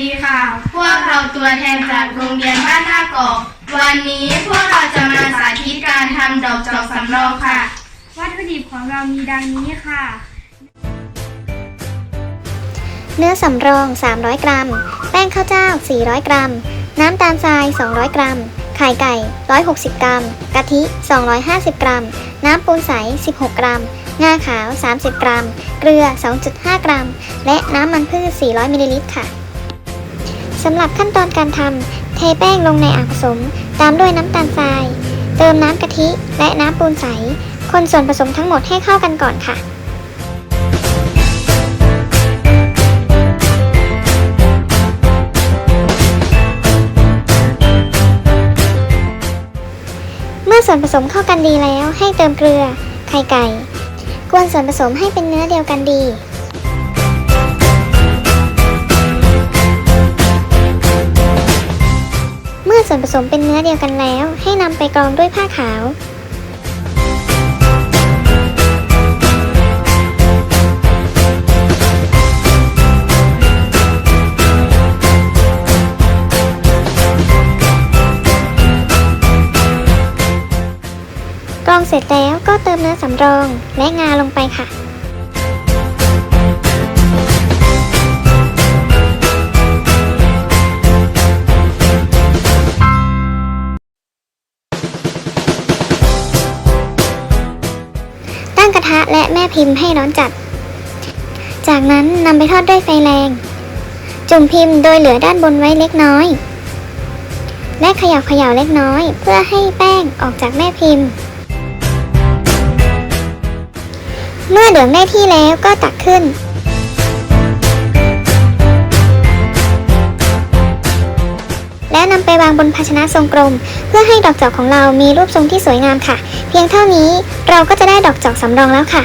ดีค่ะ พวกเราตัวแทนจากโรงเรียนบ้านท่ากอกวันนี้พวกเราจะมาสาธิตการทำดอกจอกสำรองค่ะ วัตถุดิบของเรามีดังนี้ค่ะ เนื้อสำรอง 300 กรัม แป้งข้าวเจ้า 400 กรัม น้ำตาลทราย 200 กรัม ไข่ไก่ 160 กรัม กะทิ 250 กรัม น้ำปูนใส 16 กรัม งาขาว 30 กรัม เกลือ 2.5 กรัม และน้ำมันพืช 400 มิลลิลิตรค่ะ สำหรับขั้นตอนการทำเทแป้งลงในอ่างผสม ตามด้วยน้ำตาลทราย เติมน้ำกะทิและน้ำปูนใส คนส่วนผสมทั้งหมดให้เข้ากันก่อนค่ะเมื่อส่วนผสมเข้ากันดีแล้วให้เติมเกลือ ไข่ไก่ กวนส่วนผสมให้เป็นเนื้อเดียวกันดี ผสมเป็นเนื้อเดียวกันแล้ว ให้นำไปกรองด้วยผ้าขาวกรองเสร็จแล้วก็เติมเนื้อสำรองและงาลงไปค่ะ ตั้งกระทะและแม่พิมพ์ให้ร้อนจัด จากนั้นนำไปทอดด้วยไฟแรง จุ่มพิมพ์โดยเหลือด้านบนไว้เล็กน้อย และเขย่าเขย่าเล็กน้อย เพื่อให้แป้งออกจากแม่พิมพ์ เมื่อเหลืองได้ที่แล้วก็ตักขึ้น แล้วนำไปวางบนภาชนะทรงกลม เพื่อให้ดอกจอกของเรามีรูปทรงที่สวยงามค่ะ เพียงเท่านี้เราก็จะได้ดอกจอกสำรองแล้วค่ะ